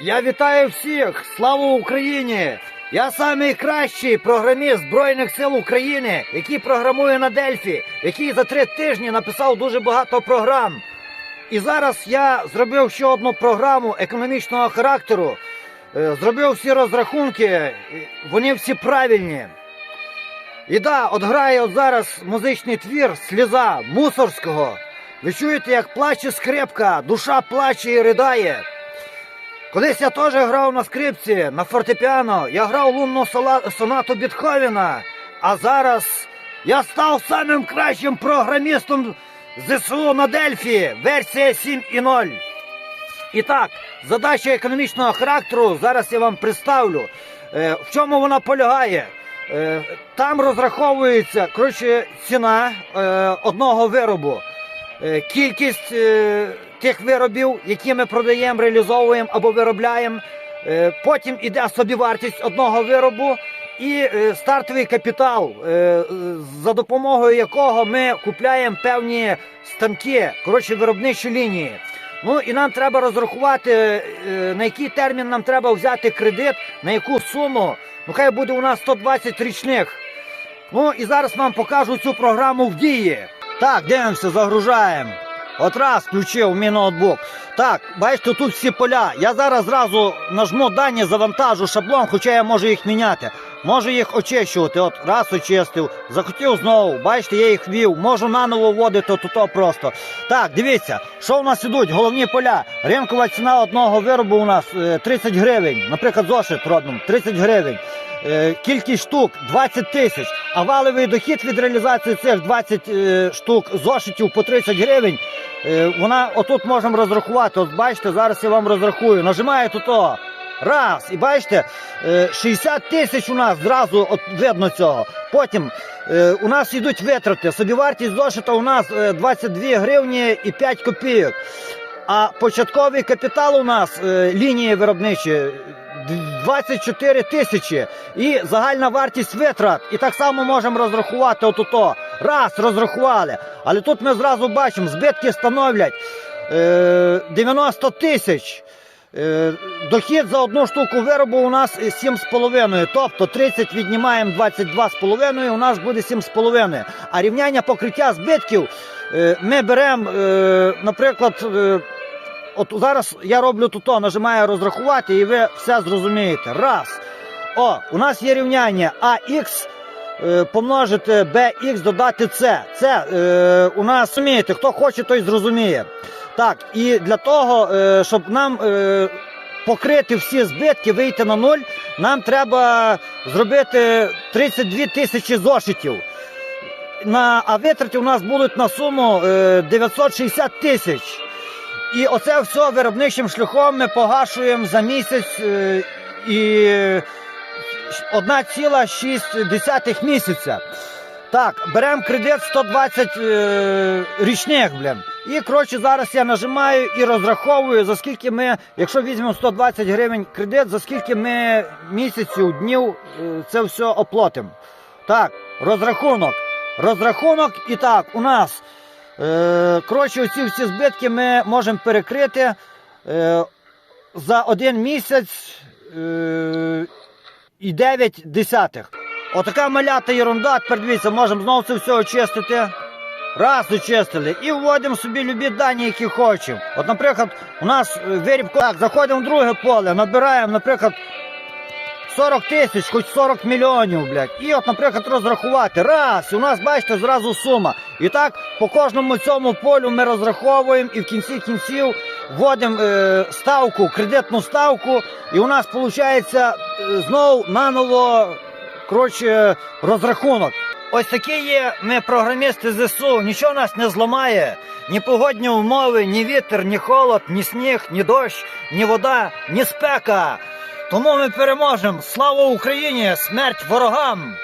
Я вітаю всіх! Слава Україні! Я найкращий програміст Збройних сил України, який програмує на Дельфі, який за три тижні написав дуже багато програм. І зараз я зробив ще одну програму економічного характеру. Е, Зробив всі розрахунки, вони всі правильні. І да, от грає зараз музичний твір Сліза Мусорського. Ви чуєте, як плаче скрипка, душа плаче і ридає. Колись я теж грав на скрипці, на фортепіано, я грав лунну сонату Бітховена, а зараз я став самим кращим програмістом ЗСУ на Дельфі, версія 7.0. І так, задача економічного характеру зараз я вам представлю. Е, в чому вона полягає? Е, там розраховується коротше, ціна е, одного виробу. Кількість тих виробів, які ми продаємо, реалізовуємо або виробляємо. Е, потім іде собівартість одного виробу і е, стартовий капітал, е, за допомогою якого ми купляємо певні станки, коротше, виробничі лінії. Ну і нам треба розрахувати, на який термін нам треба взяти кредит, на яку суму. Ну хай буде у нас 120 річних. Ну і зараз вам покажу цю програму в дії. Так, дивимося, загружаємо. От раз включив мій ноутбук. Так, бачите, тут всі поля. Я зараз зразу нажму дані, завантажу шаблон, хоча я можу їх міняти. Можу їх очищувати. От раз очистив, захотів знову. Бачите, я їх ввів. Можу наново вводити тут просто. Так, дивіться, що у нас ідуть? Головні поля. Ринкова ціна одного виробу у нас е, 30 гривень. Наприклад, зошит родним 30 гривень. Е, Кількість штук 20 тисяч, а валовий дохід від реалізації цих 20 е, штук зошитів по 30 гривень. е, Вона отут можемо розрахувати. От бачите, зараз я вам розрахую. Нажимаю тут о. Раз, і бачите, е, 60 тисяч у нас зразу от видно цього. Потім у нас йдуть витрати. Собівартість зошита у нас е, 22 гривні і 5 копійок. А початковий капітал у нас лінії виробничі 24 тисячі. І загальна вартість витрат. І так само можемо розрахувати отуто. Раз, розрахували. Але тут ми зразу бачимо, збитки становлять е, 90 тисяч. Е, Дохід за одну штуку виробу у нас 7,5. Тобто 30 віднімаємо 22,5, у нас буде 7,5. А рівняння покриття збитків е, ми беремо, е, наприклад, е, от зараз я роблю тут, нажимаю розрахувати, і ви все зрозумієте. Раз. О, у нас є рівняння АХ е, помножити BX додати С. Це е, у нас розумієте, хто хоче, той зрозуміє. Так, і для того, е, щоб нам е, покрити всі збитки, вийти на нуль, нам треба зробити 32 тисячі зошитів. На, а витрати у нас будуть на суму е, 960 тисяч. І оце все виробничим шляхом ми погашуємо за місяць е, і 1,6 місяця. Так, беремо кредит 120 е, річних, блін. І коротше, зараз я нажимаю і розраховую, за скільки ми, якщо візьмемо 120 гривень кредит, за скільки ми місяців, днів е, це все оплатимо. Так, розрахунок. Розрахунок і так, у нас. Е, коротше, оці всі збитки ми можемо перекрити е, за один місяць е, і 9 десятих. Отака малята ерунда, тепер дивіться, можемо знову це все очистити. Раз очистили і вводимо собі любі дані, які хочемо. От, наприклад, у нас виріб так, заходимо в друге поле, набираємо, наприклад, 40 тисяч, хоч 40 мільйонів, блядь. І от, наприклад, розрахувати. Раз, у нас, бачите, зразу сума. І так по кожному цьому полю ми розраховуємо і в кінці кінців вводимо е, ставку, кредитну ставку, і у нас виходить е, знову наново коротше, розрахунок. Ось такі є ми програмісти ЗСУ, нічого нас не зламає. Ні погодні умови, ні вітер, ні холод, ні сніг, ні дощ, ні вода, ні спека. Тому ми переможемо. Слава Україні! Смерть ворогам!